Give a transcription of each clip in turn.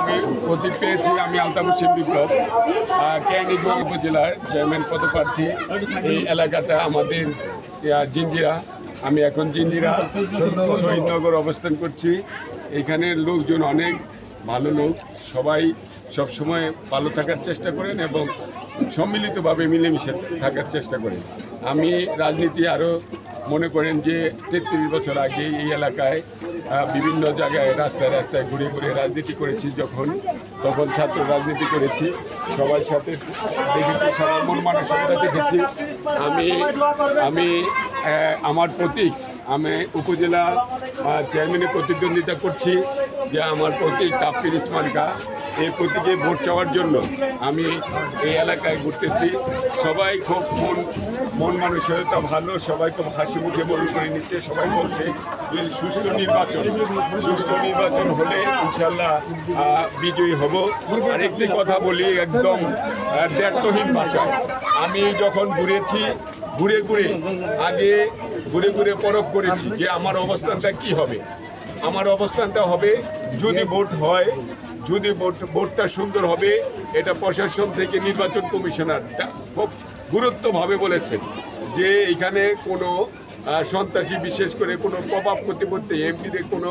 আমি প্রতীক পেয়েছি। আমি আলতাফ হোসেন বিপ্লব ক্যানিগঞ্জ উপজেলার চেয়ারম্যান পদপ্রার্থী। এই এলাকাটা আমাদের জিঞ্জিরা। আমি এখন জিঞ্জিরা শহীদনগর অবস্থান করছি। এখানের লোকজন অনেক, ভালো লোক। সবাই সবসময় ভালো থাকার চেষ্টা করেন এবং সম্মিলিতভাবে মিলেমিশে থাকার চেষ্টা করেন। আমি রাজনীতি আরও মনে করেন যে তেত্রিশ বছর আগে এই এলাকায় বিভিন্ন জায়গায় রাস্তায় রাস্তায় ঘুরে ঘুরে রাজনীতি করেছি যখন, তখন ছাত্র রাজনীতি করেছি, সবার সাথে দেখেছি, সবার মন মানসিকতা দেখেছি। আমি আমি আমার প্রতীক, আমি উপজেলা চেয়ারম্যানে প্রতিদ্বন্দ্বিতা করছি। যে আমার প্রতীক ইসমান ইসমানকা এই প্রতীকে ভোট চাওয়ার জন্য আমি এই এলাকায় ঘুরতেছি। সবাই খুব মন মন মানসিকতা ভালো, সবাই খুব হাসি মুখে বরণ করে নিচ্ছে, সবাই বলছে যে সুষ্ঠু নির্বাচন। সুষ্ঠু নির্বাচন হলে ইনশাল্লাহ বিজয়ী হব। আরেকটি কথা বলি একদম দ্ব্যর্থহীন ভাষায়। আমি যখন ঘুরেছি, ঘুরে ঘুরে আগে, ঘুরে ঘুরে পরখ করেছি যে আমার অবস্থানটা কি হবে। আমার অবস্থানটা হবে, যদি ভোট হয়, যদি ভোট, ভোটটা সুন্দর হবে, এটা প্রশাসন থেকে নির্বাচন কমিশনার খুব গুরুত্বভাবে বলেছেন যে এখানে কোনো সন্ত্রাসী বিশেষ করে কোনো প্রভাব প্রতিপত্তি, এমপিদের কোনো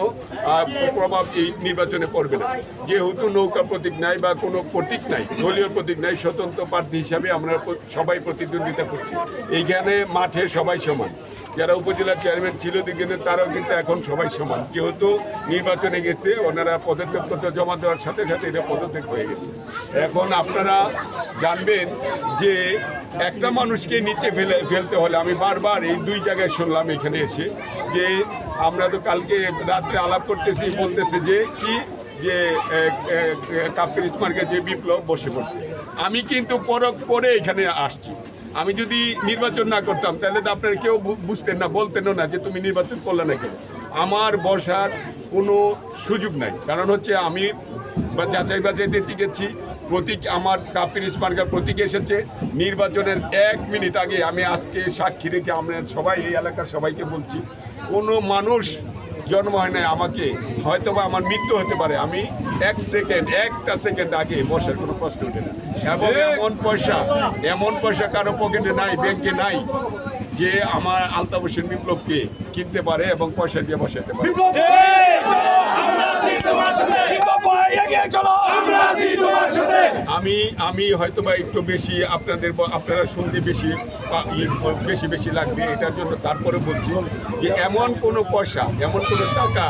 প্রভাব এই নির্বাচনে পড়বে না। যেহেতু নৌকা প্রতীক নাই বা কোনো প্রতীক নাই, দলীয় প্রতীক নাই, স্বতন্ত্র প্রার্থী হিসাবে আমরা সবাই প্রতিদ্বন্দ্বিতা করছি। এইখানে মাঠে সবাই সমান। যারা উপজেলা চেয়ারম্যান ছিল কিন্তু তারাও কিন্তু এখন সবাই সমান। যেহেতু নির্বাচনে গেছে, ওনারা পদত্যাগপত্র জমা দেওয়ার সাথে সাথে এটা পদত্যাগ হয়ে গেছে। এখন আপনারা জানবেন যে একটা মানুষকে নিচে ফেলে, ফেলতে হলে আমি বারবার এই দুই জায়গায় শুনলাম এখানে এসে যে আমরা তো কালকে রাত্রে আলাপ করতেছি, বলতেছে যে কি, যে কাপ্তির ইসমার্কে যে বিপ্লব বসে পড়ছে। আমি কিন্তু পরক করে এখানে আসছি। আমি যদি নির্বাচন না করতাম, তাহলে তো আপনারা কেউ বুঝতেন না, বলতেনও না যে তুমি নির্বাচন করলে না কেন আমার বসার কোনো সুযোগ নাই। কারণ হচ্ছে আমি বা যাচাই বাছাইতে টিকেছি প্রতীক আমার কাপির স্মারকার প্রতীক এসেছে। নির্বাচনের এক মিনিট আগে আমি আজকে সাক্ষী রেখে আমরা সবাই এই এলাকার সবাইকে বলছি কোনো মানুষ জন্ম হয় নাই আমাকে হয়তো বা আমার মৃত্যু হতে পারে। আমি এক সেকেন্ড একটা সেকেন্ড আগে বসার কোনো প্রশ্ন ওঠে না। এবং এমন পয়সা এমন পয়সা কারও পকেটে নাই ব্যাংকে নাই যে আমার আলতাফ হোসেন বিপ্লবকে কিনতে পারে এবং পয়সা দিয়ে বসাতে পারে। আমি আমি হয়তো বা একটু বেশি আপনাদের আপনারা শুনতে বেশি পা- ই- বেশি বেশি লাগবে এটার জন্য। তারপরে বলছি যে এমন কোনো পয়সা, এমন কোনো টাকা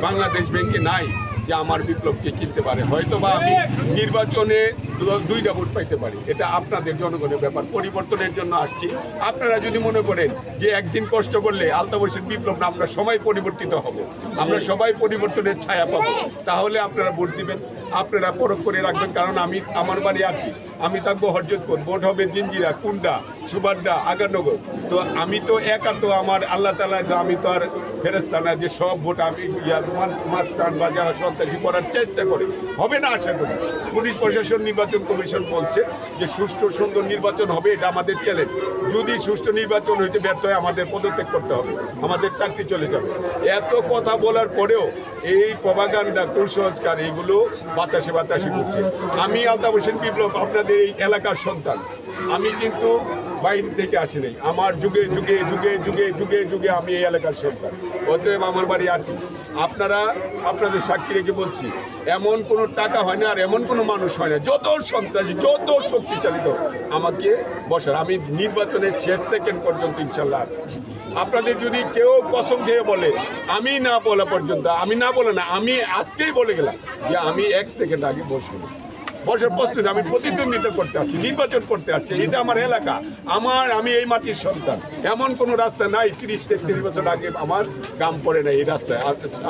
বাংলাদেশ ব্যাংকে নাই যে আমার বিপ্লবকে কিনতে পারে। হয়তো বা আমি নির্বাচনে দুইটা ভোট পাইতে পারি। এটা আপনাদের জনগণের ব্যাপার। পরিবর্তনের জন্য আসছি। আপনারা যদি মনে করেন যে একদিন কষ্ট করলে আলতা বৈশের বিপ্লব না, আমরা সবাই পরিবর্তিত হব। আমরা সবাই পরিবর্তনের ছায়া পাবো। তাহলে আপনারা ভোট দিবেন। আপনারা পরখ করে রাখবেন। কারণ আমি, আমার বাড়ি আর কি, আমি থাকব হরজতপুর ভোট হবে জিঞ্জিরা কুন্ডা, সুবাড্ডা, আগারনগর। তো আমি তো একা তো আমার আল্লাহ তালা আমি তো আর ফেরস্তানা যে সব ভোট আমি মা- মাস্তান বা যারা সন্ত্রাসী করার চেষ্টা করে। হবে না আশা করি। পুলিশ প্রশাসন নির্বাচন কমিশন বলছে যে সুষ্ঠু সুন্দর নির্বাচন হবে, এটা আমাদের চ্যালেঞ্জ যদি সুষ্ঠু নির্বাচন হইতে ব্যর্থ হয়, আমাদের পদত্যাগ করতে হবে, আমাদের চাকরি চলে যাবে। এত কথা বলার পরেও এই প্রভাগান্ডা কুসংস্কার এইগুলো বাতাসে বাতাসে করছে আমি আলতাফ হোসেন বিপ্লব, আপনাদের এই এলাকার সন্তান। আমি কিন্তু বাইরে থেকে আসি নাই। আমার যুগে যুগে যুগে যুগে যুগে যুগে আমি এই এলাকার সন্তান অতএব আমার বাড়ি আর আপনারা, আপনাদের সাক্ষী রেখে বলছি, এমন কোনো টাকা হয় না আর এমন কোনো মানুষ হয় না। যত সন্ত্রাসী, যত শক্তিচালিত আমাকে বসার। আমি নির্বাচনের শেষ সেকেন্ড পর্যন্ত ইনশাল্লাহ আছি। আপনাদের যদি কেউ কসম খেয়ে বলে, আমি না বলা পর্যন্ত, আমি না বলে না, আমি আজকেই বলে গেলাম যে আমি এক সেকেন্ড আগে বসবো। বসার প্রস্তুত আমি প্রতিদ্বন্দ্বিতা করতে আসছি, নির্বাচন করতে আসছি। এটা আমার এলাকা, আমার, আমি এই মাটির সন্তান। এমন কোনো রাস্তা নাই, তিরিশ তেত্রিশ বছর আগে আমার কাম পড়ে নাই এই রাস্তায়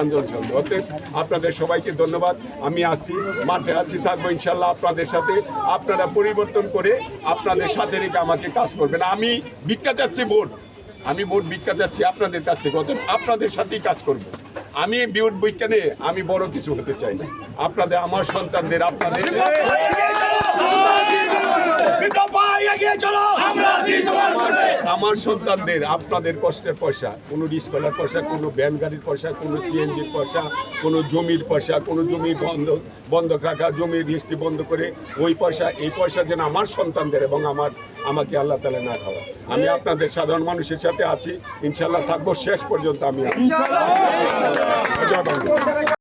আন্দোলন চলবে। অতএব আপনাদের সবাইকে ধন্যবাদ। আমি আছি, মাঠে আছি, থাকব ইনশাল্লাহ আপনাদের সাথে। আপনারা পরিবর্তন করে আপনাদের সাথে রেখে আমাকে কাজ করবেন। আমি ভিক্ষা চাচ্ছি ভোট, আমি ভোট ভিক্ষা চাচ্ছি আপনাদের কাছ থেকে, অতএব আপনাদের সাথেই কাজ করব। আমি বিউট বিজ্ঞানে আমি বড় কিছু হতে চাই আপনাদের আমার সন্তানদের আপনাদের। আমরা সন্তানদের আপনাদের কষ্টের পয়সা কোনো রিস্কলার পয়সা কোনো ভ্যান গাড়ির পয়সা কোনো সিএনজির পয়সা কোনো জমির পয়সা কোনো জমি বন্ধ বন্ধক রাখা জমির লিস্টি বন্ধ করে ওই পয়সা এই পয়সা যেন আমার সন্তানদের এবং আমার আমাকে আল্লাহ তালা না খাওয়া আমি আপনাদের সাধারণ মানুষের সাথে আছি ইনশাল্লাহ থাকব শেষ পর্যন্ত আমি আছি। জয় বাংলা।